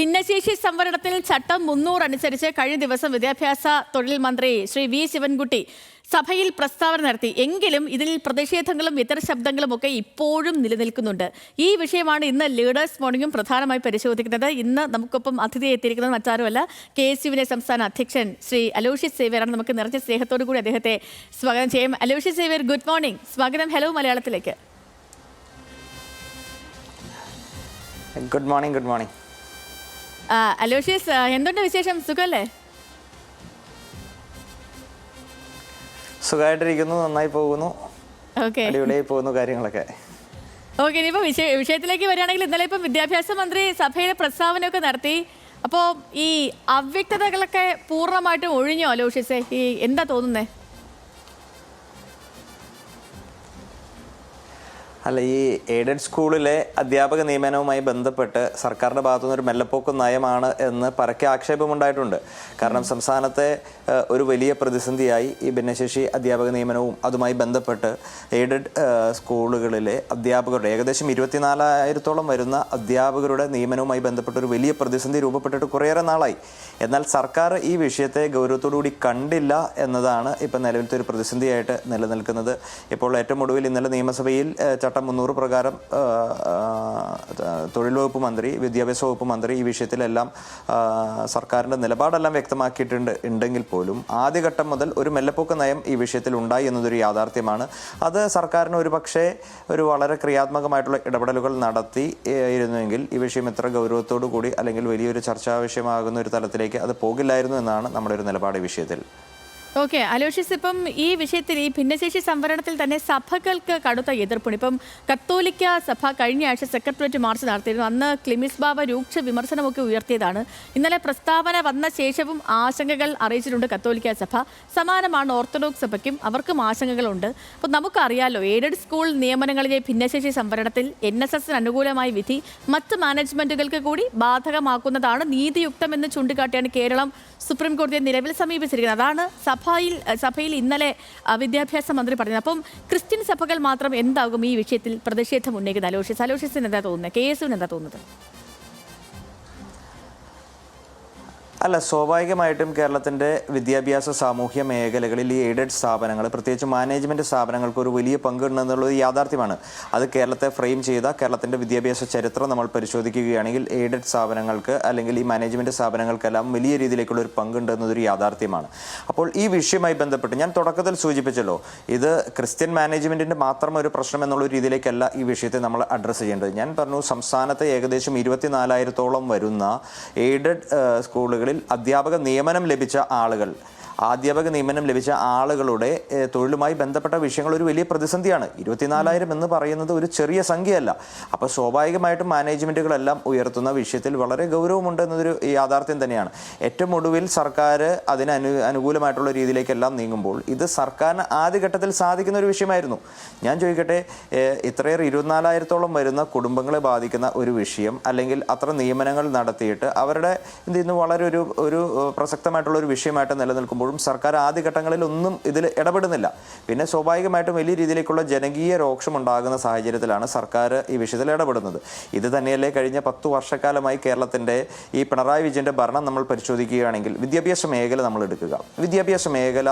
ഭിന്നശേഷി സംവരണത്തിൽ ചട്ടം മുന്നൂറ് അനുസരിച്ച് കഴിഞ്ഞ ദിവസം വിദ്യാഭ്യാസ തൊഴിൽ മന്ത്രി ശ്രീ വി ശിവൻകുട്ടി സഭയിൽ പ്രസ്താവന നടത്തി. എങ്കിലും ഇതിൽ പ്രതിഷേധങ്ങളും ഇതര ശബ്ദങ്ങളും ഒക്കെ ഇപ്പോഴും നിലനിൽക്കുന്നുണ്ട്. ഈ വിഷയമാണ് ഇന്ന് ലീഡേഴ്സ് മോർണിംഗും പ്രധാനമായി പരിശോധിക്കുന്നത്. ഇന്ന് നമുക്കൊപ്പം അതിഥിയെ എത്തിയിരിക്കുന്നത് മറ്റാരുമല്ല. കെ എസ് യുവിന്റെ സംസ്ഥാന അധ്യക്ഷൻ ശ്രീ അലോഷ്യസ് സേവ്യറാണ്. നമുക്ക് നിറഞ്ഞ സ്നേഹത്തോടു കൂടി അദ്ദേഹത്തെ സ്വാഗതം ചെയ്യും. അലോഷ്യസ് സേവ്യർ ഗുഡ് മോർണിംഗ് സ്വാഗതം. ഹലോ മലയാളത്തിലേക്ക്. ഗുഡ് മോർണിംഗ് ഗുഡ് മോർണിംഗ് ആ, അലോഷ്യസ് ആ, എന്തുണ്ട് വിശേഷം? സുഖല്ലേ? സുഖമായിട്ടിരിക്കുന്നു നന്നായി പോകുന്നു. ഓക്കെ. അടിപൊളിയായി പോകുന്നു കാര്യങ്ങളൊക്കെ. ഓക്കെ ഇനിയിപ്പോൾ വിഷയ വിഷയത്തിലേക്ക് വരികയാണെങ്കിൽ ഇന്നലെ ഇപ്പം വിദ്യാഭ്യാസ മന്ത്രി സഭയിലെ പ്രസ്താവനയൊക്കെ നടത്തി. അപ്പോൾ ഈ അവ്യക്തതകളൊക്കെ പൂർണമായിട്ടും ഒഴിഞ്ഞോ അലോഷ്യസെ? ഈ എന്താ തോന്നുന്നേ? അല്ല ഈ എയ്ഡഡ് സ്കൂളിലെ അധ്യാപക നിയമനവുമായി ബന്ധപ്പെട്ട് സർക്കാരിന്റെ ഭാഗത്തുനിന്ന് ഒരു മെല്ലപ്പോക്ക് നയമാണ് എന്ന് പരക്കെ ആക്ഷേപമുണ്ടായിട്ടുണ്ട്. കാരണം സംസ്ഥാനത്തെ ഒരു വലിയ പ്രതിസന്ധിയായി ഈ ഭിന്നശേഷി അധ്യാപക നിയമനവും അതുമായി ബന്ധപ്പെട്ട് എയ്ഡഡ് സ്കൂളുകളിലെ അധ്യാപകരുടെ ഏകദേശം ഇരുപത്തിനാലായിരത്തോളം വരുന്ന അധ്യാപകരുടെ നിയമനവുമായി ബന്ധപ്പെട്ട് ഒരു വലിയ പ്രതിസന്ധി രൂപപ്പെട്ടിട്ട് കുറേയേറെ നാളായി. എന്നാൽ സർക്കാർ ഈ വിഷയത്തെ ഗൗരവത്തോടുകൂടി കണ്ടില്ല എന്നതാണ് ഇപ്പം നിലവിലത്തെ ഒരു പ്രതിസന്ധിയായിട്ട് നിലനിൽക്കുന്നത്. ഇപ്പോൾ ഏറ്റവും ഒടുവിൽ ഇന്നലെ നിയമസഭയിൽ ചട്ടം മുന്നൂറ് പ്രകാരം തൊഴിൽ വകുപ്പ് മന്ത്രി വിദ്യാഭ്യാസ വകുപ്പ് മന്ത്രി ഈ വിഷയത്തിലെല്ലാം സർക്കാരിന്റെ നിലപാടെല്ലാം വ്യക്തമാക്കിയിട്ടുണ്ട്. ഉണ്ടെങ്കിൽ പോലും ആദ്യഘട്ടം മുതൽ ഒരു മെല്ലപ്പോക്ക് നയം ഈ വിഷയത്തിൽ ഉണ്ടായി എന്നതൊരു യാഥാർത്ഥ്യമാണ്. അത് സർക്കാരിന് ഒരു പക്ഷേ ഒരു വളരെ ക്രിയാത്മകമായിട്ടുള്ള ഇടപെടലുകൾ നടത്തി ഇരുന്നുവെങ്കിൽ ഈ വിഷയം എത്ര ഗൗരവത്തോടു കൂടി അല്ലെങ്കിൽ വലിയൊരു ചർച്ചാ വിഷയമാകുന്ന ഒരു തലത്തിലേക്ക് അത് പോകില്ലായിരുന്നു എന്നാണ് നമ്മുടെ ഒരു നിലപാട് വിഷയത്തിൽ. ഓക്കെ അലോഷ്യസ് ഇപ്പം ഈ വിഷയത്തിൽ ഈ ഭിന്നശേഷി സംവരണത്തിൽ തന്നെ സഭകൾക്ക് കടുത്ത എതിർപ്പുണ്ട്. ഇപ്പം കത്തോലിക്ക സഭ കഴിഞ്ഞ ആഴ്ച സെക്രട്ടേറിയറ്റ് മാർച്ച് നടത്തിയിരുന്നു. അന്ന് ക്ലിമിസ് ബാബ രൂക്ഷ വിമർശനമൊക്കെ ഉയർത്തിയതാണ്. ഇന്നലെ പ്രസ്താവന വന്ന ശേഷവും ആശങ്കകൾ അറിയിച്ചിട്ടുണ്ട് കത്തോലിക്ക സഭ. സമാനമാണ് ഓർത്തഡോക്സ് സഭയ്ക്കും അവർക്കും ആശങ്കകളുണ്ട്. അപ്പോൾ നമുക്കറിയാലോ എയ്ഡഡ് സ്കൂൾ നിയമനങ്ങളിലെ ഭിന്നശേഷി സംവരണത്തിൽ എൻ എസ് എസിന് അനുകൂലമായ വിധി മറ്റ് മാനേജ്മെന്റുകൾക്ക് കൂടി ബാധകമാക്കുന്നതാണ് നീതിയുക്തമെന്ന് ചൂണ്ടിക്കാട്ടിയാണ് കേരളം സുപ്രീം കോടതിയെ നിലവിൽ സമീപിച്ചിരിക്കുന്നത്. അതാണ് സഭയിൽ സഭയിൽ ഇന്നലെ വിദ്യാഭ്യാസ മന്ത്രി പറഞ്ഞത്. അപ്പം ക്രിസ്ത്യൻ സഭകൾ മാത്രം എന്താകും ഈ വിഷയത്തിൽ പ്രതിഷേധം ഉന്നയിക്കുന്നത്? അലോഷ്യസ് അലോഷ്യസിന് എന്താ തോന്നുന്നത്? കെ എസുവിന് എന്താ തോന്നുന്നത്? അല്ല സ്വാഭാവികമായിട്ടും കേരളത്തിന്റെ വിദ്യാഭ്യാസ സാമൂഹ്യ മേഖലകളിൽ ഈ എയ്ഡഡ് സ്ഥാപനങ്ങൾ പ്രത്യേകിച്ച് മാനേജ്മെന്റ് സ്ഥാപനങ്ങൾക്ക് ഒരു വലിയ പങ്കുണ്ടെന്നുള്ളത് യാഥാർത്ഥ്യമാണ്. അത് കേരളത്തെ ഫ്രെയിം ചെയ്ത കേരളത്തിന്റെ വിദ്യാഭ്യാസ ചരിത്രം നമ്മൾ പരിശോധിക്കുകയാണെങ്കിൽ എയ്ഡഡ് സ്ഥാപനങ്ങൾക്ക് അല്ലെങ്കിൽ ഈ മാനേജ്മെന്റ് സ്ഥാപനങ്ങൾക്കെല്ലാം വലിയ രീതിയിലേക്കുള്ള ഒരു പങ്കുണ്ട് എന്നതൊരു യാഥാർത്ഥ്യമാണ്. അപ്പോൾ ഈ വിഷയവുമായി ബന്ധപ്പെട്ട് ഞാൻ തുടക്കത്തിൽ സൂചിപ്പിച്ചല്ലോ ഇത് ക്രിസ്ത്യൻ മാനേജ്മെന്റിന്റെ മാത്രം ഒരു പ്രശ്നം എന്നുള്ള രീതിയിലേക്കല്ല ഈ വിഷയത്തെ നമ്മൾ അഡ്രസ്സ് ചെയ്യേണ്ടത്. ഞാൻ പറഞ്ഞു സംസ്ഥാനത്തെ ഏകദേശം ഇരുപത്തിനാലായിരത്തോളം വരുന്ന എയ്ഡഡ് സ്കൂളുകളിൽ അധ്യാപക നിയമനം ലഭിച്ച ആളുകൾ. അധ്യാപക നിയമനം ലഭിച്ച ആളുകളുടെ തൊഴിലുമായി ബന്ധപ്പെട്ട വിഷയങ്ങൾ ഒരു വലിയ പ്രതിസന്ധിയാണ്. ഇരുപത്തിനാലായിരം എന്ന് പറയുന്നത് ഒരു ചെറിയ സംഖ്യയല്ല. അപ്പോൾ സ്വാഭാവികമായിട്ടും മാനേജ്മെന്റുകളെല്ലാം ഉയർത്തുന്ന വിഷയത്തിൽ വളരെ ഗൗരവമുണ്ട് എന്നതൊരു യാഥാർത്ഥ്യം തന്നെയാണ്. ഏറ്റവും ഒടുവിൽ സർക്കാർ അതിന് അനു അനുകൂലമായിട്ടുള്ള രീതിയിലേക്കെല്ലാം നീങ്ങുമ്പോൾ ഇത് സർക്കാരിന് ആദ്യഘട്ടത്തിൽ സാധിക്കുന്ന ഒരു വിഷയമായിരുന്നു. ഞാൻ ചോദിക്കട്ടെ ഇത്രയേറെ ഇരുപത്തിനാലായിരത്തോളം വരുന്ന കുടുംബങ്ങളെ ബാധിക്കുന്ന ഒരു വിഷയം അല്ലെങ്കിൽ അത്ര നിയമനങ്ങൾ നടത്തിയിട്ട് അവരുടെ എന്ത് വളരെ ഒരു ഒരു പ്രസക്തമായിട്ടുള്ള ഒരു വിഷയമായിട്ട് നിലനിൽക്കുമ്പോഴും സർക്കാർ ആദ്യഘട്ടങ്ങളിൽ ഒന്നും ഇതിൽ ഇടപെടുന്നില്ല. പിന്നെ സ്വാഭാവികമായിട്ടും വലിയ രീതിയിലേക്കുള്ള ജനകീയ രോക്ഷം ഉണ്ടാകുന്ന സാഹചര്യത്തിലാണ് സർക്കാർ ഈ വിഷയത്തിൽ ഇടപെടുന്നത്. ഇത് തന്നെയല്ലേ കഴിഞ്ഞ പത്തു വർഷക്കാലമായി കേരളത്തിന്റെ ഈ പിണറായി വിജയന്റെ ഭരണം നമ്മൾ പരിശോധിക്കുകയാണെങ്കിൽ വിദ്യാഭ്യാസ മേഖല നമ്മൾ എടുക്കുക. വിദ്യാഭ്യാസ മേഖല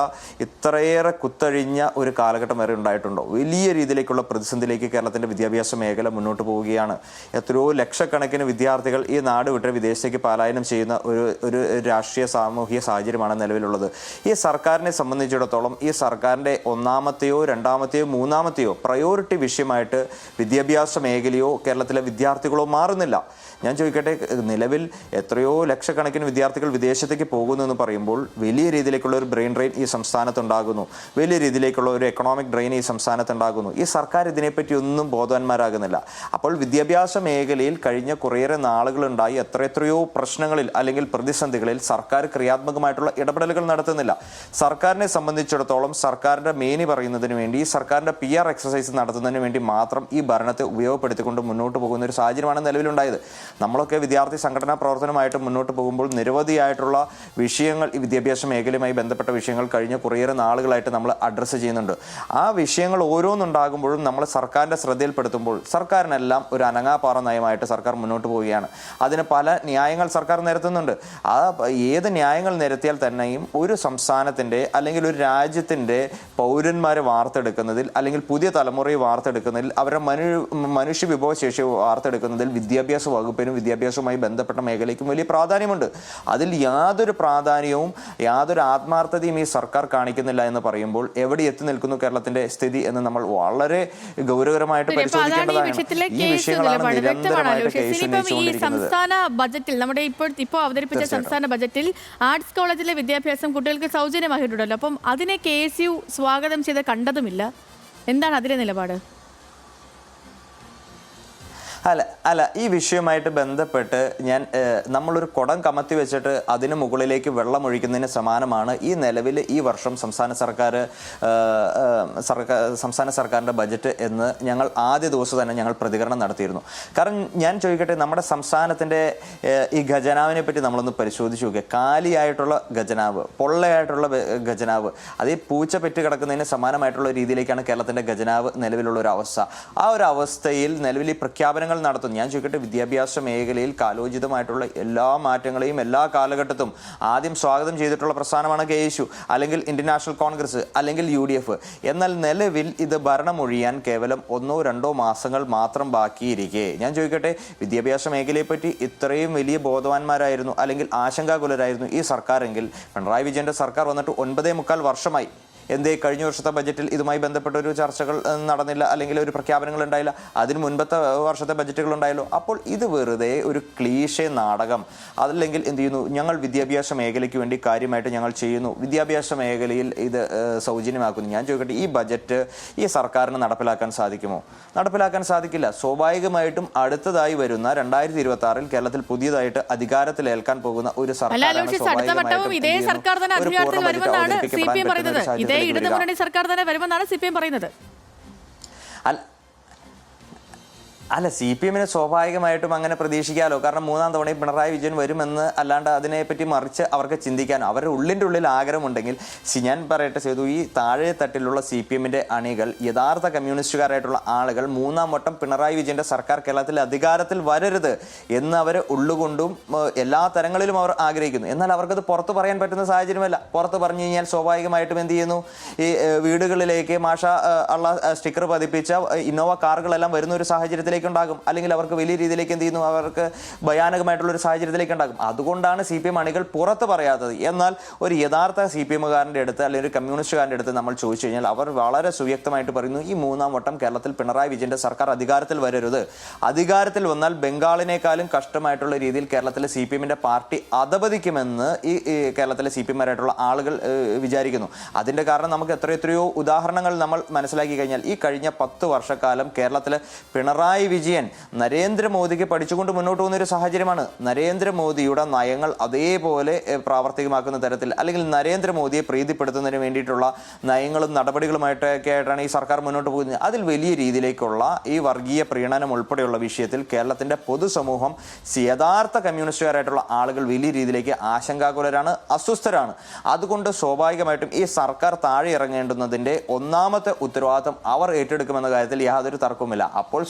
ഇത്രയേറെ കുത്തഴിഞ്ഞ ഒരു കാലഘട്ടം വരെ ഉണ്ടായിട്ടുണ്ടോ? വലിയ രീതിയിലേക്കുള്ള പ്രതിസന്ധിയിലേക്ക് കേരളത്തിന്റെ വിദ്യാഭ്യാസ മേഖല മുന്നോട്ട് പോവുകയാണ്. എത്രയോ ലക്ഷക്കണക്കിന് വിദ്യാർത്ഥികൾ ഈ നാട് വിട്ട് വിദേശത്തേക്ക് പലായനം ചെയ്യുന്ന ഒരു ഒരു രാഷ്ട്രീയ സാമൂഹിക സാഹചര്യമാണ് നിലവിലുള്ളത്. ഈ സർക്കാരിനെ സംബന്ധിച്ചിടത്തോളം ഈ സർക്കാരിന്റെ ഒന്നാമത്തെയോ രണ്ടാമത്തെയോ മൂന്നാമത്തെയോ പ്രയോറിറ്റി വിഷയമായിട്ട് വിദ്യാഭ്യാസ മേഖലയോ കേരളത്തിലെ വിദ്യാർത്ഥികളോ മാറുന്നില്ല. ഞാൻ ചോദിക്കട്ടെ നിലവിൽ എത്രയോ ലക്ഷക്കണക്കിന് വിദ്യാർത്ഥികൾ വിദേശത്തേക്ക് പോകുന്നു എന്ന് പറയുമ്പോൾ വലിയ രീതിയിലേക്കുള്ള ഒരു ബ്രെയിൻ ഡ്രെയിൻ ഈ സംസ്ഥാനത്തുണ്ടാകുന്നു. വലിയ രീതിയിലേക്കുള്ള ഒരു എക്കണോമിക് ഡ്രെയിൻ ഈ സംസ്ഥാനത്തുണ്ടാകുന്നു. ഈ സർക്കാർ ഇതിനെപ്പറ്റി ഒന്നും ബോധവാന്മാരാകുന്നില്ല. അപ്പോൾ വിദ്യാഭ്യാസ മേഖലയിൽ കഴിഞ്ഞ കുറേയേറെ നാളുകളുണ്ടായി എത്രയെത്രയോ പ്രശ്നങ്ങളിൽ അല്ലെങ്കിൽ പ്രതിസന്ധികളിൽ സർക്കാർ ക്രിയാത്മകമായിട്ടുള്ള ഇടപെടലുകൾ നടത്തുന്നില്ല. സർക്കാരിനെ സംബന്ധിച്ചിടത്തോളം സർക്കാരിന്റെ മേനി പറയുന്നതിന് വേണ്ടി സർക്കാരിന്റെ പി ആർ എക്സസൈസ് നടത്തുന്നതിന് വേണ്ടി മാത്രം ഈ ഭരണത്തെ ഉപയോഗപ്പെടുത്തിക്കൊണ്ട് മുന്നോട്ട് പോകുന്ന ഒരു സാഹചര്യമാണ് നിലവിലുണ്ടായത്. നമ്മളൊക്കെ വിദ്യാർത്ഥി സംഘടനാ പ്രവർത്തനമായിട്ട് മുന്നോട്ട് പോകുമ്പോൾ നിരവധിയായിട്ടുള്ള വിഷയങ്ങൾ ഈ വിദ്യാഭ്യാസ മേഖലയുമായി ബന്ധപ്പെട്ട വിഷയങ്ങൾ കഴിഞ്ഞ കുറേയേറെ നാളുകളായിട്ട് നമ്മൾ അഡ്രസ്സ് ചെയ്യുന്നുണ്ട്. ആ വിഷയങ്ങൾ ഓരോന്നുണ്ടാകുമ്പോഴും നമ്മൾ സർക്കാരിന്റെ ശ്രദ്ധയിൽപ്പെടുത്തുമ്പോൾ സർക്കാരിനെല്ലാം ഒരു അനങ്ങാപ്പാറ നയമായിട്ട് സർക്കാർ മുന്നോട്ട് പോവുകയാണ്. അതിന് പല ന്യായങ്ങൾ സർക്കാർ നിരത്തുന്നുണ്ട്. ആ ഏത് ന്യായങ്ങൾ നിരത്തിയാൽ തന്നെയും ഒരു സംസ്ഥാനത്തിന്റെ അല്ലെങ്കിൽ ഒരു രാജ്യത്തിന്റെ പൗരന്മാരെ വാർത്തെടുക്കുന്നതിൽ അല്ലെങ്കിൽ പുതിയ തലമുറയെ വാർത്തെടുക്കുന്നതിൽ അവരുടെ മനു മനുഷ്യ വിഭവശേഷി വാർത്തെടുക്കുന്നതിൽ വിദ്യാഭ്യാസ വകുപ്പിനും വിദ്യാഭ്യാസവുമായി ബന്ധപ്പെട്ട മേഖലയ്ക്കും വലിയ പ്രാധാന്യമുണ്ട്. അതിൽ യാതൊരു പ്രാധാന്യവും യാതൊരു ആത്മാർത്ഥതയും ഈ സർക്കാർ കാണിക്കുന്നില്ല എന്ന് പറയുമ്പോൾ എവിടെ എത്തി നിൽക്കുന്നു കേരളത്തിന്റെ സ്ഥിതി എന്ന് നമ്മൾ വളരെ വിഷയത്തിലെ പരിശോധിക്കേണ്ടതാണ്. ഈ വിഷയങ്ങളാണ് നിരന്തരമായിട്ട് കേസ് ഈ ഉന്നയിച്ചുകൊണ്ടിരിക്കുന്നത് സംസ്ഥാന ബജറ്റിൽ നമ്മുടെ ഇപ്പോൾ ഇപ്പോൾ അവതരിപ്പിച്ച സംസ്ഥാന ബജറ്റിൽ ആർട്സ് കോളേജിലെ വിദ്യാഭ്യാസം കുട്ടികൾക്ക് സൗജന്യമായിട്ടുണ്ടല്ലോ അപ്പം അതിനെ കെ എസ് യു സ്വാഗതം ചെയ്ത് കണ്ടതുമില്ല. എന്താണ് അതിലെ നിലപാട്? അല്ല അല്ല ഈ വിഷയവുമായിട്ട് ബന്ധപ്പെട്ട് ഞാൻ നമ്മളൊരു കുടം കമത്തി വെച്ചിട്ട് അതിന് മുകളിലേക്ക് വെള്ളം ഒഴിക്കുന്നതിന് സമാനമാണ് ഈ നിലവിൽ ഈ വർഷം സംസ്ഥാന സർക്കാർ സർക്കാർ സംസ്ഥാന സർക്കാരിന്റെ ബജറ്റ് എന്ന് ഞങ്ങൾ ആദ്യ ദിവസം തന്നെ ഞങ്ങൾ പ്രതികരണം നടത്തിയിരുന്നു. കാരണം ഞാൻ ചോദിക്കട്ടെ നമ്മുടെ സംസ്ഥാനത്തിന്റെ ഈ ഖജനാവിനെ പറ്റി നമ്മളൊന്ന് പരിശോധിച്ച് നോക്കുക കാലിയായിട്ടുള്ള ഖജനാവ് പൊള്ളയായിട്ടുള്ള ഖജനാവ് അത് ഈ പൂച്ച പെറ്റ് കിടക്കുന്നതിന് സമാനമായിട്ടുള്ള രീതിയിലേക്കാണ് കേരളത്തിന്റെ ഖജനാവ് നിലവിലുള്ള ഒരു അവസ്ഥ. ആ ഒരു അവസ്ഥയിൽ നിലവിൽ ഈ പ്രഖ്യാപനങ്ങൾ നടത്തുന്നു ഞാൻ ചോദിക്കട്ടെ വിദ്യാഭ്യാസ മേഖലയിൽ കാലോചിതമായിട്ടുള്ള എല്ലാ മാറ്റങ്ങളെയും എല്ലാ കാലഘട്ടത്തും ആദ്യം സ്വാഗതം ചെയ്തിട്ടുള്ള പ്രസ്ഥാനമാണ് കെ യേശു അല്ലെങ്കിൽ ഇന്ത്യൻ നാഷണൽ കോൺഗ്രസ് അല്ലെങ്കിൽ യു ഡി എഫ്. എന്നാൽ നിലവിൽ ഇത് ഭരണമൊഴിയാൻ കേവലം ഒന്നോ രണ്ടോ മാസങ്ങൾ മാത്രം ബാക്കിയിരിക്കെ. ഞാൻ ചോദിക്കട്ടെ വിദ്യാഭ്യാസ മേഖലയെപ്പറ്റി ഇത്രയും വലിയ ബോധവാന്മാരായിരുന്നു അല്ലെങ്കിൽ ആശങ്കാകുലരായിരുന്നു ഈ സർക്കാരെങ്കിൽ? പിണറായി വിജയന്റെ സർക്കാർ വന്നിട്ട് ഒൻപതേ മുക്കാൽ വർഷമായി എന്തേ കഴിഞ്ഞ വർഷത്തെ ബജറ്റിൽ ഇതുമായി ബന്ധപ്പെട്ട ഒരു ചർച്ചകൾ നടന്നില്ല അല്ലെങ്കിൽ ഒരു പ്രഖ്യാപനങ്ങൾ ഉണ്ടായില്ല അതിന് മുൻപത്തെ വർഷത്തെ ബജറ്റുകൾ ഉണ്ടായല്ലോ. അപ്പോൾ ഇത് വെറുതെ ഒരു ക്ലീശേ നാടകം. അതല്ലെങ്കിൽ എന്ത് ചെയ്യുന്നു? ഞങ്ങൾ വിദ്യാഭ്യാസ മേഖലയ്ക്ക് വേണ്ടി കാര്യമായിട്ട് ഞങ്ങൾ ചെയ്യുന്നു. വിദ്യാഭ്യാസ മേഖലയിൽ ഇത് സൗജന്യമാക്കുന്നു. ഞാൻ ചോദിക്കട്ടെ ഈ ബജറ്റ് ഈ സർക്കാരിന് നടപ്പിലാക്കാൻ സാധിക്കുമോ? നടപ്പിലാക്കാൻ സാധിക്കില്ല. സ്വാഭാവികമായിട്ടും അടുത്തതായി വരുന്ന രണ്ടായിരത്തി ഇരുപത്തി ആറിൽ കേരളത്തിൽ പുതിയതായിട്ട് അധികാരത്തിലേൽക്കാൻ പോകുന്ന ഒരു സർക്കാരാണ് വട്ടവും സ്വാഭാവികമായിട്ടും എന്ത് സർക്കാർ തന്നെ വരുമെന്നാണ് സി പി എം പറയുന്നത്. അല്ല സി പി എമ്മിന് സ്വാഭാവികമായിട്ടും അങ്ങനെ പ്രതീക്ഷിക്കാമല്ലോ കാരണം മൂന്നാം തവണ പിണറായി വിജയൻ വരുമെന്ന് അല്ലാണ്ട് അതിനെപ്പറ്റി മറിച്ച് അവർക്ക് ചിന്തിക്കാനോ അവരുടെ ഉള്ളിന്റെ ഉള്ളിൽ ആഗ്രഹമുണ്ടെങ്കിൽ ഞാൻ പറയട്ടെ ചെയ്തു ഈ താഴെ തട്ടിലുള്ള സി പി എമ്മിന്റെ അണികൾ യഥാർത്ഥ കമ്മ്യൂണിസ്റ്റുകാരായിട്ടുള്ള ആളുകൾ മൂന്നാം വട്ടം പിണറായി വിജയന്റെ സർക്കാർ കേരളത്തിൽ അധികാരത്തിൽ വരരുത് എന്ന് അവർ ഉള്ളുകൊണ്ടും എല്ലാ തരങ്ങളിലും അവർ ആഗ്രഹിക്കുന്നു. എന്നാൽ അവർക്കത് പുറത്ത് പറയാൻ പറ്റുന്ന സാഹചര്യമല്ല. പുറത്ത് പറഞ്ഞു കഴിഞ്ഞാൽ സ്വാഭാവികമായിട്ടും എന്ത് ചെയ്യുന്നു? ഈ വീടുകളിലേക്ക് മാഷ ഉള്ള സ്റ്റിക്കർ പതിപ്പിച്ച ഇന്നോവ കാറുകളെല്ലാം വരുന്ന ഒരു സാഹചര്യത്തിലേക്ക് ഉണ്ടാകും അല്ലെങ്കിൽ അവർക്ക് വലിയ രീതിയിലേക്ക് എന്ത് ചെയ്യുന്നു? അവർക്ക് ഭയാനകമായിട്ടുള്ള ഒരു സാഹചര്യത്തിലേക്ക് ഉണ്ടാകും. അതുകൊണ്ടാണ് സി പി എം അണികൾ പുറത്ത് പറയാത്തത്. എന്നാൽ ഒരു യഥാർത്ഥ സി പി എമ്മുകാരന്റെ അടുത്ത് അല്ലെങ്കിൽ ഒരു കമ്മ്യൂണിസ്റ്റുകാരന്റെ അടുത്ത് നമ്മൾ ചോദിച്ചു കഴിഞ്ഞാൽ അവർ വളരെ സുവ്യക്തമായിട്ട് പറയുന്നു ഈ മൂന്നാം വട്ടം കേരളത്തിൽ പിണറായി വിജയന്റെ സർക്കാർ അധികാരത്തിൽ വരരുത്. അധികാരത്തിൽ വന്നാൽ ബംഗാളിനേക്കാളും കഷ്ടമായിട്ടുള്ള രീതിയിൽ കേരളത്തിലെ സി പി എമ്മിന്റെ പാർട്ടി അധപതിക്കുമെന്ന് ഈ കേരളത്തിലെ സി പി എമ്മാരായിട്ടുള്ള ആളുകൾ വിചാരിക്കുന്നു. അതിന്റെ കാരണം നമുക്ക് എത്ര എത്രയോ ഉദാഹരണങ്ങൾ നമ്മൾ മനസ്സിലാക്കി കഴിഞ്ഞാൽ ഈ കഴിഞ്ഞ പത്ത് വർഷക്കാലം കേരളത്തിലെ വിജയൻ നരേന്ദ്രമോദിക്ക് പഠിച്ചുകൊണ്ട് മുന്നോട്ട് പോകുന്ന ഒരു സാഹചര്യമാണ്. നരേന്ദ്രമോദിയുടെ നയങ്ങൾ അതേപോലെ പ്രാവർത്തികമാക്കുന്ന തരത്തിൽ അല്ലെങ്കിൽ നരേന്ദ്രമോദിയെ പ്രീതിപ്പെടുത്തുന്നതിന് വേണ്ടിയിട്ടുള്ള നയങ്ങളും നടപടികളുമായിട്ടൊക്കെ ആയിട്ടാണ് ഈ സർക്കാർ മുന്നോട്ട് പോകുന്നത്. അതിൽ വലിയ രീതിയിലേക്കുള്ള ഈ വർഗീയ പ്രീണനം ഉൾപ്പെടെയുള്ള വിഷയത്തിൽ കേരളത്തിന്റെ പൊതുസമൂഹം യഥാർത്ഥ കമ്മ്യൂണിസ്റ്റുകാരായിട്ടുള്ള ആളുകൾ വലിയ രീതിയിലേക്ക് ആശങ്കാകുലരാണ് അസ്വസ്ഥരാണ്. അതുകൊണ്ട് സ്വാഭാവികമായിട്ടും ഈ സർക്കാർ താഴെ ഇറങ്ങേണ്ടുന്നതിന്റെ ഒന്നാമത്തെ ഉത്തരവാദിത്തം അവർ ഏറ്റെടുക്കുമെന്ന കാര്യത്തിൽ യാതൊരു തർക്കവുമില്ല. അപ്പോൾ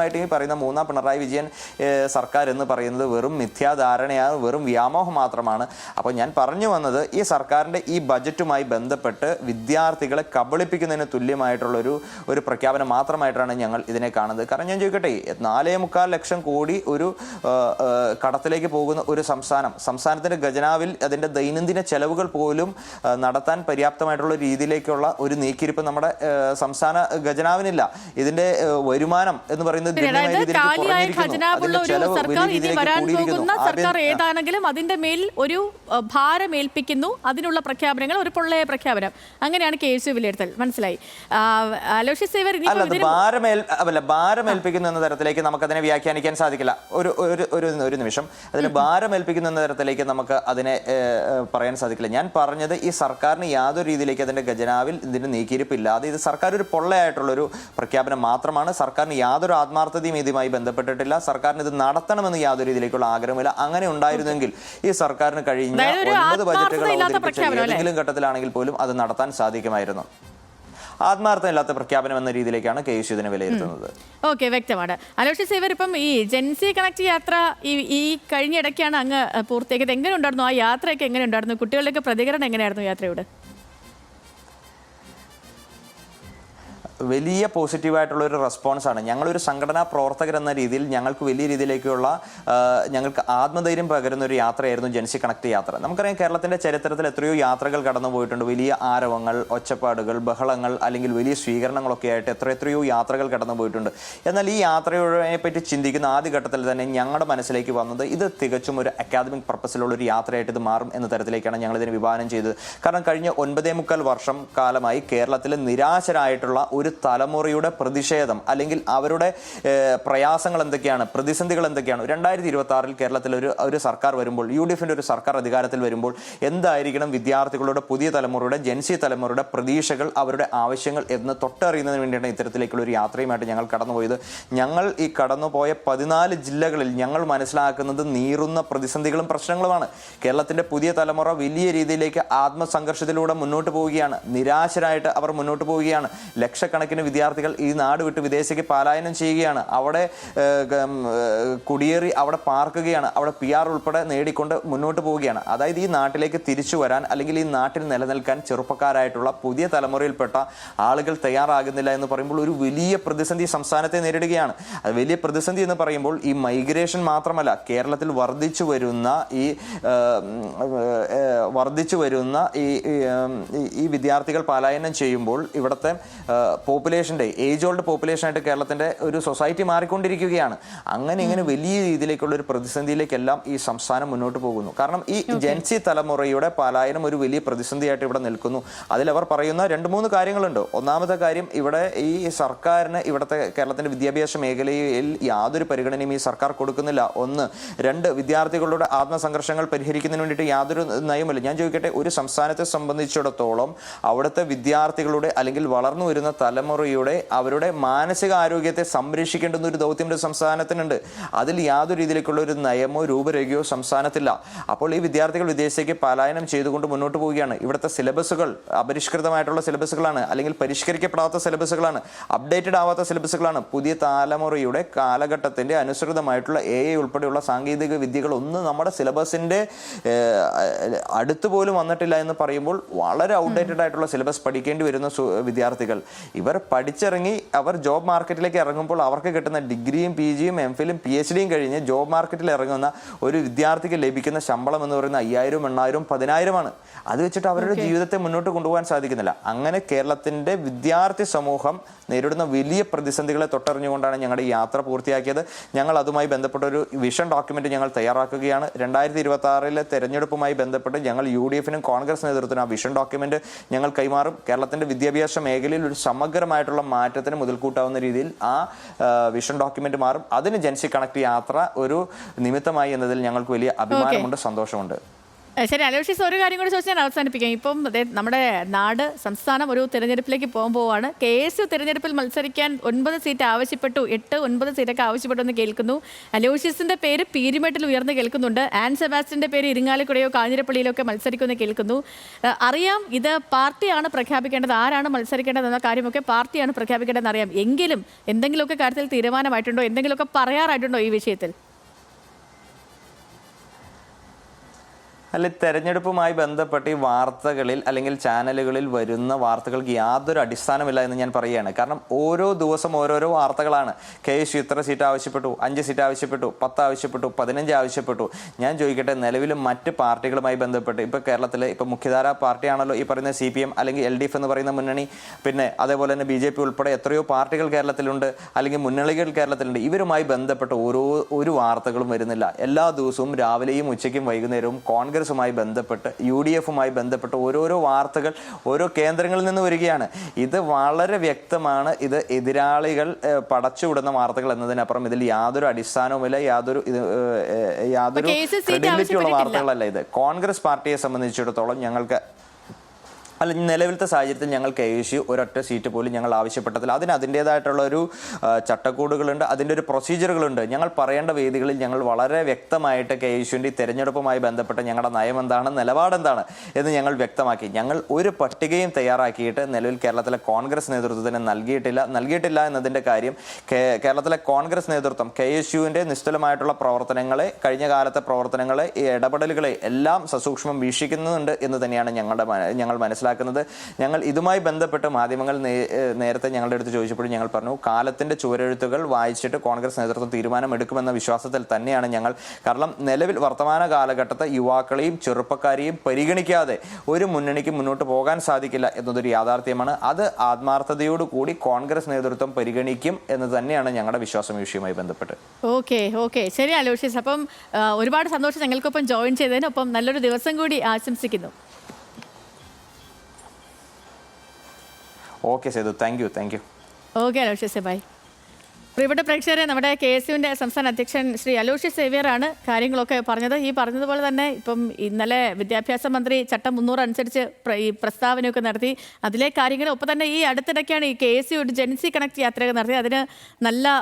സ്വാഭാവികമായിട്ടും ഈ പറയുന്ന മൂന്നാം പിണറായി വിജയൻ സർക്കാർ എന്ന് പറയുന്നത് വെറും മിഥ്യാധാരണയാണ് വെറും വ്യാമോഹം മാത്രമാണ്. അപ്പോൾ ഞാൻ പറഞ്ഞു വന്നത് ഈ സർക്കാരിന്റെ ഈ ബജറ്റുമായി ബന്ധപ്പെട്ട് വിദ്യാർത്ഥികളെ കബളിപ്പിക്കുന്നതിന് തുല്യമായിട്ടുള്ളൊരു ഒരു പ്രഖ്യാപനം മാത്രമായിട്ടാണ് ഞങ്ങൾ ഇതിനെ കാണുന്നത്. കാരണം ഞാൻ ചോദിക്കട്ടെ നാലേ മുക്കാൽ ലക്ഷം കോടി ഒരു കടത്തിലേക്ക് പോകുന്ന ഒരു സംസ്ഥാനം സംസ്ഥാനത്തിന്റെ ഖജനാവിൽ അതിന്റെ ദൈനംദിന ചെലവുകൾ പോലും നടത്താൻ പര്യാപ്തമായിട്ടുള്ള രീതിയിലേക്കുള്ള ഒരു നീക്കിയിരിപ്പ് നമ്മുടെ സംസ്ഥാന ഖജനാവിനില്ല. ഇതിന്റെ വരുമാനം എന്ന് പറയുന്നത് കാലിയായ ഖജനാവുള്ള ഒരു സർക്കാർ ഇനി വരാൻ. പോകുന്ന സർക്കാർ ഏതാണെങ്കിലും അതിന്റെ മേൽ ഒരു ഭാരം ഭാരമേൽപ്പിക്കുന്നു. അതിനുള്ള പ്രഖ്യാപനങ്ങൾ ഒരു പൊള്ളയ പ്രഖ്യാപനം. അങ്ങനെയാണ് കെ എസ് വിലയിരുത്തൽ. മനസ്സിലായി? ഭാരമേൽപ്പിക്കുന്നു സേവർ എന്ന തരത്തിലേക്ക് നമുക്ക് അതിനെ വ്യാഖ്യാനിക്കാൻ സാധിക്കില്ല. ഒരു ഒരു ഒരു നിമിഷം. അതിന് ഭാരമേൽപ്പിക്കുന്നു എന്ന തരത്തിലേക്ക് നമുക്ക് അതിനെ പറയാൻ സാധിക്കില്ല. ഞാൻ പറഞ്ഞത് ഈ സർക്കാരിന് യാതൊരു രീതിയിലേക്ക് അതിന്റെ ഖജനാവിൽ ഇതിന് നീക്കിയിരിപ്പില്ലാതെ ഇത് സർക്കാർ ഒരു പൊള്ളയായിട്ടുള്ള ഒരു പ്രഖ്യാപനം മാത്രമാണ്. സർക്കാരിന് യാതൊരു ആത്മാ ആത്മാർത്ഥതയും ഇതുമായി ബന്ധപ്പെട്ടിട്ടില്ല. സർക്കാരിന് ഇത് നടത്തണമെന്ന് യാതൊരു രീതിയിലേക്കുള്ള ആഗ്രഹമില്ല അങ്ങനെ ഉണ്ടായിരുന്നെങ്കിൽ ഈ സർക്കാരിന് കഴിഞ്ഞ ഒൻപത് ബജറ്റുകൾ അവതരിപ്പിച്ച? ഏതെങ്കിലും ഘട്ടത്തിലാണെങ്കിൽ പോലും അത് നടത്താൻ സാധിക്കുമായിരുന്നു. ആത്മാർത്ഥമില്ലാത്ത പ്രഖ്യാപനം എന്ന രീതിയിലേക്കാണ് കെ. യു. ഇതിനെ വിലയിരുത്തുന്നത്. ഓക്കെ വ്യക്തമാണ്. അലോഷിസ് ഇവർ ഇപ്പം ഈ ജെൻസി കണക്ട് യാത്ര ഈ ഈ കഴിഞ്ഞ ഇടയ്ക്കാണ് അങ്ങ് പൂർത്തിയാക്കിയത്. എങ്ങനെ ഉണ്ടായിരുന്നു? ആ യാത്രയൊക്കെ എങ്ങനെ ഉണ്ടായിരുന്നു? കുട്ടികളുടെയൊക്കെ പ്രതികരണം എങ്ങനെയായിരുന്നു യാത്രയോട്? വലിയ പോസിറ്റീവായിട്ടുള്ള ഒരു റെസ്പോൺസാണ് ഞങ്ങളൊരു സംഘടനാ പ്രവർത്തകർ എന്ന രീതിയിൽ ഞങ്ങൾക്ക് വലിയ രീതിയിലേക്കുള്ള ഞങ്ങൾക്ക് ആത്മധൈര്യം പകരുന്ന ഒരു യാത്രയായിരുന്നു ജൻസി കണക്ട് യാത്ര. നമുക്കറിയാം കേരളത്തിന്റെ ചരിത്രത്തിൽ എത്രയോ യാത്രകൾ കടന്നു പോയിട്ടുണ്ട് വലിയ ആരവങ്ങൾ ഒച്ചപ്പാടുകൾ ബഹളങ്ങൾ അല്ലെങ്കിൽ വലിയ സ്വീകരണങ്ങളൊക്കെ ആയിട്ട് എത്ര എത്രയോ യാത്രകൾ കടന്നു പോയിട്ടുണ്ട് എന്നാൽ ഈ യാത്രയെ പറ്റി ചിന്തിക്കുന്ന ആദ്യ ഘട്ടത്തിൽ തന്നെ ഞങ്ങളുടെ മനസ്സിലേക്ക് വന്നത് ഇത് തികച്ചും ഒരു അക്കാദമിക് പർപ്പസിലുള്ള ഒരു യാത്രയായിട്ട് ഇത് മാറും എന്ന തരത്തിലേക്കാണ് ഞങ്ങൾ ഇതിനെ വിഭാവനം ചെയ്തത്. കാരണം കഴിഞ്ഞ ഒൻപതേ മുക്കാൽ വർഷം കാലമായി കേരളത്തിൽ നിരാശരായിട്ടുള്ള ഒരു തലമുറയുടെ പ്രതിഷേധം അല്ലെങ്കിൽ അവരുടെ പ്രയാസങ്ങൾ എന്തൊക്കെയാണ് പ്രതിസന്ധികൾ എന്തൊക്കെയാണ്. രണ്ടായിരത്തി ഇരുപത്തി ആറിൽ കേരളത്തിൽ ഒരു ഒരു സർക്കാർ വരുമ്പോൾ യു ഡി എഫിന്റെ ഒരു സർക്കാർ അധികാരത്തിൽ വരുമ്പോൾ എന്തായിരിക്കണം വിദ്യാർത്ഥികളുടെ പുതിയ തലമുറയുടെ ജൻസി തലമുറയുടെ പ്രതീക്ഷകൾ അവരുടെ ആവശ്യങ്ങൾ എന്ന് തൊട്ടറിയുന്നതിന് വേണ്ടിയാണ് ഇത്തരത്തിലേക്കുള്ള ഒരു യാത്രയുമായിട്ട് ഞങ്ങൾ കടന്നുപോയത്. ഞങ്ങൾ ഈ കടന്നുപോയ പതിനാല് ജില്ലകളിൽ ഞങ്ങൾ മനസ്സിലാക്കുന്നത് നീറുന്ന പ്രതിസന്ധികളും പ്രശ്നങ്ങളുമാണ്. കേരളത്തിന്റെ പുതിയ തലമുറ വലിയ രീതിയിലേക്ക് ആത്മസംഘർഷത്തിലൂടെ മുന്നോട്ട് പോവുകയാണ്. നിരാശരായിട്ട് അവർ മുന്നോട്ട് പോവുകയാണ്. ലക്ഷക്കണക്കിന് വിദ്യാർത്ഥികൾ ഈ നാട് വിട്ട് വിദേശത്തേക്ക് പലായനം ചെയ്യുകയാണ്. അവിടെ കുടിയേറി അവിടെ പാർക്കുകയാണ്. അവിടെ പി ആർ ഉൾപ്പെടെ നേടിക്കൊണ്ട് മുന്നോട്ട് പോവുകയാണ്. അതായത് ഈ നാട്ടിലേക്ക് തിരിച്ചു വരാൻ അല്ലെങ്കിൽ ഈ നാട്ടിൽ നിലനിൽക്കാൻ ചെറുപ്പക്കാരായിട്ടുള്ള പുതിയ തലമുറയിൽപ്പെട്ട ആളുകൾ തയ്യാറാകുന്നില്ല എന്ന് പറയുമ്പോൾ ഒരു വലിയ പ്രതിസന്ധി സംസ്ഥാനത്തെ നേരിടുകയാണ്. വലിയ പ്രതിസന്ധി എന്ന് പറയുമ്പോൾ ഈ മൈഗ്രേഷൻ മാത്രമല്ല കേരളത്തിൽ വർദ്ധിച്ചു വരുന്ന ഈ വർദ്ധിച്ചു വരുന്ന ഈ- ഈ വിദ്യാർത്ഥികൾ പലായനം ചെയ്യുമ്പോൾ ഇവിടുത്തെ പോപ്പുലേഷന്റെ ഏജ് ഓൾഡ് പോപ്പുലേഷനായിട്ട് കേരളത്തിന്റെ ഒരു സൊസൈറ്റി മാറിക്കൊണ്ടിരിക്കുകയാണ്. അങ്ങനെ ഇങ്ങനെ വലിയ രീതിയിലേക്കുള്ള ഒരു പ്രതിസന്ധിയിലേക്കെല്ലാം ഈ സംസ്ഥാനം മുന്നോട്ട് പോകുന്നു. കാരണം ഈ ജൻസി തലമുറയുടെ പലായനം ഒരു വലിയ പ്രതിസന്ധിയായിട്ട് ഇവിടെ നിൽക്കുന്നു. അതിലവർ പറയുന്ന രണ്ട് മൂന്ന് കാര്യങ്ങളുണ്ട്. ഒന്നാമത്തെ കാര്യം ഇവിടെ ഈ സർക്കാരിന് ഇവിടുത്തെ കേരളത്തിന്റെ വിദ്യാഭ്യാസ മേഖലയിൽ യാതൊരു പരിഗണനയും ഈ സർക്കാർ കൊടുക്കുന്നില്ല. ഒന്ന് രണ്ട് വിദ്യാർത്ഥികളുടെ ആത്മസംഘർഷങ്ങൾ പരിഹരിക്കുന്നതിന് വേണ്ടിയിട്ട് യാതൊരു നയമില്ല ഞാൻ ചോദിക്കട്ടെ ഒരു സംസ്ഥാനത്തെ സംബന്ധിച്ചിടത്തോളം അവിടുത്തെ വിദ്യാർത്ഥികളുടെ അല്ലെങ്കിൽ വളർന്നു വരുന്ന തലമുറയുടെ അവരുടെ മാനസികാരോഗ്യത്തെ സംരക്ഷിക്കേണ്ടുന്ന ഒരു ദൗത്യം ഒരു സംസ്ഥാനത്തിനുണ്ട്. അതിൽ യാതൊരു രീതിയിലേക്കുള്ള ഒരു നയമോ രൂപരേഖയോ സംസ്ഥാനത്തില്ല. അപ്പോൾ ഈ വിദ്യാർത്ഥികൾ വിദേശത്തേക്ക് പലായനം ചെയ്തുകൊണ്ട് മുന്നോട്ട് പോവുകയാണ്. ഇവിടുത്തെ സിലബസുകൾ അപരിഷ്കൃതമായിട്ടുള്ള സിലബസുകളാണ് അല്ലെങ്കിൽ പരിഷ്കരിക്കപ്പെടാത്ത സിലബസുകളാണ് അപ്ഡേറ്റഡ് ആവാത്ത സിലബസുകളാണ്. പുതിയ തലമുറയുടെ കാലഘട്ടത്തിന്റെ അനുസൃതമായിട്ടുള്ള എ ഐ ഉൾപ്പെടെയുള്ള സാങ്കേതിക വിദ്യകൾ ഒന്നും നമ്മുടെ സിലബസിന്റെ അടുത്ത് പോലും വന്നിട്ടില്ല എന്ന് പറയുമ്പോൾ വളരെ ഔട്ട്ഡേറ്റഡ് ആയിട്ടുള്ള സിലബസ് പഠിക്കേണ്ടി വരുന്ന വിദ്യാർത്ഥികൾ. ഇവർ പഠിച്ചിറങ്ങി അവർ ജോബ് മാർക്കറ്റിലേക്ക് ഇറങ്ങുമ്പോൾ അവർക്ക് കിട്ടുന്ന ഡിഗ്രിയും പി ജിയും എം ഫിലും പി എച്ച് ഡിയും കഴിഞ്ഞ് ജോബ് മാർക്കറ്റിൽ ഇറങ്ങുന്ന ഒരു വിദ്യാർത്ഥിക്ക് ലഭിക്കുന്ന ശമ്പളം എന്ന് പറയുന്ന അയ്യായിരം എണ്ണായിരം പതിനായിരമാണ് അത് വെച്ചിട്ട് അവരുടെ ജീവിതത്തെ മുന്നോട്ട് കൊണ്ടുപോകാൻ സാധിക്കുന്നില്ല. അങ്ങനെ കേരളത്തിന്റെ വിദ്യാർത്ഥി സമൂഹം നേരിടുന്ന വലിയ പ്രതിസന്ധികളെ തൊട്ടറിഞ്ഞുകൊണ്ടാണ് ഞങ്ങളുടെ യാത്ര പൂർത്തിയാക്കിയത്. ഞങ്ങൾ അതുമായി ബന്ധപ്പെട്ട ഒരു വിഷൻ ഡോക്യുമെന്റ് ഞങ്ങൾ തയ്യാറാക്കുകയാണ്. രണ്ടായിരത്തി ഇരുപത്തി ആറിലെ തെരഞ്ഞെടുപ്പുമായി ബന്ധപ്പെട്ട് ഞങ്ങൾ യു ഡി എഫിനും കോൺഗ്രസ് നേതൃത്വത്തിനും ആ വിഷൻ ഡോക്യുമെന്റ് ഞങ്ങൾ കൈമാറും. കേരളത്തിന്റെ വിദ്യാഭ്യാസ മേഖലയിൽ ഒരു സമഗ്രമായിട്ടുള്ള മാറ്റത്തിന് മുതൽക്കൂട്ടാവുന്ന രീതിയിൽ ആ വിഷൻ ഡോക്യുമെന്റ് മാറും. അതിന് ജൻസി കണക്ട് യാത്ര ഒരു നിമിത്തമായി എന്നതിൽ ഞങ്ങൾക്ക് വലിയ അഭിമാനമുണ്ട് സന്തോഷമുണ്ട്. ശരി അലോഷിസ് ഒരു കാര്യം കൂടി ചോദിച്ചാൽ അവസാനിപ്പിക്കാം. ഇപ്പം നമ്മുടെ നാട് സംസ്ഥാനം ഒരു തിരഞ്ഞെടുപ്പിലേക്ക് പോകുമ്പോഴാണ് കെ എസ് യു തിരഞ്ഞെടുപ്പിൽ മത്സരിക്കാൻ ഒൻപത് സീറ്റ് ആവശ്യപ്പെട്ടു. എട്ട് ഒൻപത് സീറ്റൊക്കെ ആവശ്യപ്പെട്ടു എന്ന് കേൾക്കുന്നു. അലോഷ്യസിന്റെ പേര് പീരിമേട്ടിൽ ഉയർന്ന് കേൾക്കുന്നുണ്ട്. ആൻ സെബാസ്റ്റിന്റെ പേര് ഇരിങ്ങാലക്കുടയോ കാഞ്ഞിരപ്പള്ളിയിലോ ഒക്കെ മത്സരിക്കുമെന്ന് കേൾക്കുന്നു. അറിയാം ഇത് പാർട്ടിയാണ് പ്രഖ്യാപിക്കേണ്ടത്. ആരാണ് മത്സരിക്കേണ്ടത് എന്ന കാര്യമൊക്കെ പാർട്ടിയാണ് പ്രഖ്യാപിക്കേണ്ടതെന്ന് അറിയാം. എങ്കിലും എന്തെങ്കിലുമൊക്കെ കാര്യത്തിൽ തീരുമാനമായിട്ടുണ്ടോ? എന്തെങ്കിലുമൊക്കെ പറയാറായിട്ടുണ്ടോ ഈ വിഷയത്തിൽ? അല്ല തെരഞ്ഞെടുപ്പുമായി ബന്ധപ്പെട്ട് ഈ വാർത്തകളിൽ അല്ലെങ്കിൽ ചാനലുകളിൽ വരുന്ന വാർത്തകൾക്ക് യാതൊരു അടിസ്ഥാനമില്ല എന്ന് ഞാൻ പറയുകയാണ്. കാരണം ഓരോ ദിവസം ഓരോരോ വാർത്തകളാണ്. കെ എസ് ഇത്ര സീറ്റ് ആവശ്യപ്പെട്ടു അഞ്ച് സീറ്റ് ആവശ്യപ്പെട്ടു പത്ത് ആവശ്യപ്പെട്ടു പതിനഞ്ച് ആവശ്യപ്പെട്ടു. ഞാൻ ചോദിക്കട്ടെ നിലവിലും മറ്റ് പാർട്ടികളുമായി ബന്ധപ്പെട്ട് ഇപ്പോൾ കേരളത്തിലെ ഇപ്പോൾ മുഖ്യധാര പാർട്ടിയാണല്ലോ ഈ പറയുന്ന സി പി എം അല്ലെങ്കിൽ എൽ ഡി എഫ് എന്ന് പറയുന്ന മുന്നണി പിന്നെ അതേപോലെ തന്നെ ബി ജെ പി ഉൾപ്പെടെ എത്രയോ പാർട്ടികൾ കേരളത്തിലുണ്ട് അല്ലെങ്കിൽ മുന്നണികൾ കേരളത്തിലുണ്ട്. ഇവരുമായി ബന്ധപ്പെട്ട് ഓരോ ഒരു വാർത്തകളും വരുന്നില്ല. എല്ലാ ദിവസവും രാവിലെയും ഉച്ചയ്ക്കും വൈകുന്നേരവും കോൺഗ്രസുമായി ബന്ധപ്പെട്ട് യു ഡി എഫുമായി ബന്ധപ്പെട്ട് ഓരോരോ വാർത്തകൾ ഓരോ കേന്ദ്രങ്ങളിൽ നിന്ന് വരികയാണ്. ഇത് വളരെ വ്യക്തമാണ്. ഇത് എതിരാളികൾ പടച്ചുവിടുന്ന വാർത്തകൾ എന്നതിനപ്പുറം ഇതിൽ യാതൊരു അടിസ്ഥാനവുമില്ല. യാതൊരു ഇത് യാതൊരു കേസ് സീറ്റ് ക്രെഡിബിലിറ്റി ഉള്ള വാർത്തകളല്ല ഇത്. കോൺഗ്രസ് പാർട്ടിയെ സംബന്ധിച്ചിടത്തോളം ഞങ്ങൾക്ക് അല്ല നിലവിലത്തെ സാഹചര്യത്തിൽ ഞങ്ങൾ കെ എസ് യു ഒരൊറ്റ സീറ്റ് പോലും ഞങ്ങൾ ആവശ്യപ്പെട്ടതില്ല. അതിന് അതിന്റേതായിട്ടുള്ള ഒരു ചട്ടക്കൂടുകളുണ്ട്. അതിന്റെ ഒരു പ്രൊസീജിയറുകളുണ്ട് ഞങ്ങൾ പറയേണ്ട വേദികളിൽ ഞങ്ങൾ വളരെ വ്യക്തമായിട്ട് കെ എസ് യുവിന്റെ തിരഞ്ഞെടുപ്പുമായി ബന്ധപ്പെട്ട് ഞങ്ങളുടെ നയം എന്താണ് നിലപാട് എന്താണ് എന്ന് ഞങ്ങൾ വ്യക്തമാക്കി. ഞങ്ങൾ ഒരു പട്ടികയും തയ്യാറാക്കിയിട്ട് നിലവിൽ കേരളത്തിലെ കോൺഗ്രസ് നേതൃത്വത്തിന് നൽകിയിട്ടില്ല. നൽകിയിട്ടില്ല എന്നതിന്റെ കാര്യം കേരളത്തിലെ കോൺഗ്രസ് നേതൃത്വം കെ എസ് യുവിന്റെ നിശ്ചലമായിട്ടുള്ള പ്രവർത്തനങ്ങളെ കഴിഞ്ഞ കാലത്തെ പ്രവർത്തനങ്ങളെ ഈ ഇടപെടലുകളെ എല്ലാം സസൂക്ഷ്മം വീക്ഷിക്കുന്നുണ്ട് എന്ന് തന്നെയാണ് ഞങ്ങളുടെ ഞങ്ങൾ മനസ്സിലാക്കുന്നത്. ഞങ്ങൾ ഇതുമായി ബന്ധപ്പെട്ട് മാധ്യമങ്ങൾ നേരത്തെ ഞങ്ങളുടെ അടുത്ത് ചോദിച്ചപ്പോഴും ഞങ്ങൾ പറഞ്ഞു കാലത്തിന്റെ ചുവരെഴുത്തുകൾ വായിച്ചിട്ട് കോൺഗ്രസ് നേതൃത്വം തീരുമാനമെടുക്കുമെന്ന വിശ്വാസത്തിൽ തന്നെയാണ് ഞങ്ങൾ. കാരണം നിലവിൽ വർത്തമാന കാലഘട്ടത്തെ യുവാക്കളെയും ചെറുപ്പക്കാരെയും പരിഗണിക്കാതെ ഒരു മുന്നണിക്ക് മുന്നോട്ട് പോകാൻ സാധിക്കില്ല എന്നതൊരു യാഥാർത്ഥ്യമാണ്. അത് ആത്മാർത്ഥതയോടുകൂടി കോൺഗ്രസ് നേതൃത്വം പരിഗണിക്കും എന്ന് തന്നെയാണ് ഞങ്ങളുടെ വിശ്വാസം ഈ വിഷയവുമായി ബന്ധപ്പെട്ട്. Okay okay. ശരി അലോഷ്യസ്. അപ്പം ഒരുപാട് സന്തോഷം ഞങ്ങൾക്കൊപ്പം ജോയിൻ ചെയ്തതിനൊപ്പം നല്ലൊരു ദിവസം കൂടി ആശംസിക്കുന്നു. Okay Sethu thank you thank you okay Aloysius bye പ്രിയപ്പെട്ട പ്രേക്ഷകരെ നമ്മുടെ കെ എസ് യുവിന്റെ സംസ്ഥാന അധ്യക്ഷൻ ശ്രീ അലോഷ്യസ് സേവ്യറാണ് കാര്യങ്ങളൊക്കെ പറഞ്ഞത്. ഈ പറഞ്ഞതുപോലെ തന്നെ ഇപ്പം ഇന്നലെ വിദ്യാഭ്യാസ മന്ത്രി ചട്ടം മുന്നൂറ് അനുസരിച്ച് ഈ പ്രസ്താവനയൊക്കെ നടത്തി. അതിലെ കാര്യങ്ങൾ ഒപ്പം തന്നെ ഈ അടുത്തിടയ്ക്കാണ് ഈ കെ എസ് യു ഒരു ജെൻസി കണക്ട് യാത്രയൊക്കെ നടത്തി. അതിന് നല്ല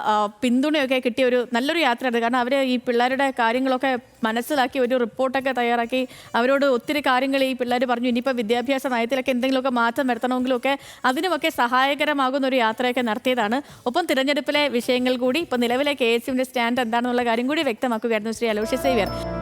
പിന്തുണയൊക്കെ കിട്ടിയ ഒരു നല്ലൊരു യാത്രയാണ്. കാരണം അവർ ഈ പിള്ളേരുടെ കാര്യങ്ങളൊക്കെ മനസ്സിലാക്കി ഒരു റിപ്പോർട്ടൊക്കെ തയ്യാറാക്കി. അവരോട് ഒത്തിരി കാര്യങ്ങൾ ഈ പിള്ളേർ പറഞ്ഞു. ഇനിയിപ്പോൾ വിദ്യാഭ്യാസ നയത്തിലൊക്കെ എന്തെങ്കിലുമൊക്കെ മാറ്റം വരുത്തണമെങ്കിലുമൊക്കെ അതിനുമൊക്കെ സഹായകരമാകുന്ന ഒരു യാത്രയൊക്കെ നടത്തിയതാണ്. ഒപ്പം തിരഞ്ഞെടുപ്പിലെ വിഷയങ്ങൾ കൂടി ഇപ്പോൾ നിലവിലെ കെ എസ് യുവിന്റെ സ്റ്റാൻഡ് എന്താണെന്നുള്ള കാര്യം കൂടി വ്യക്തമാക്കുകയായിരുന്നു ശ്രീ അലോഷ്യ സേവ്യർ.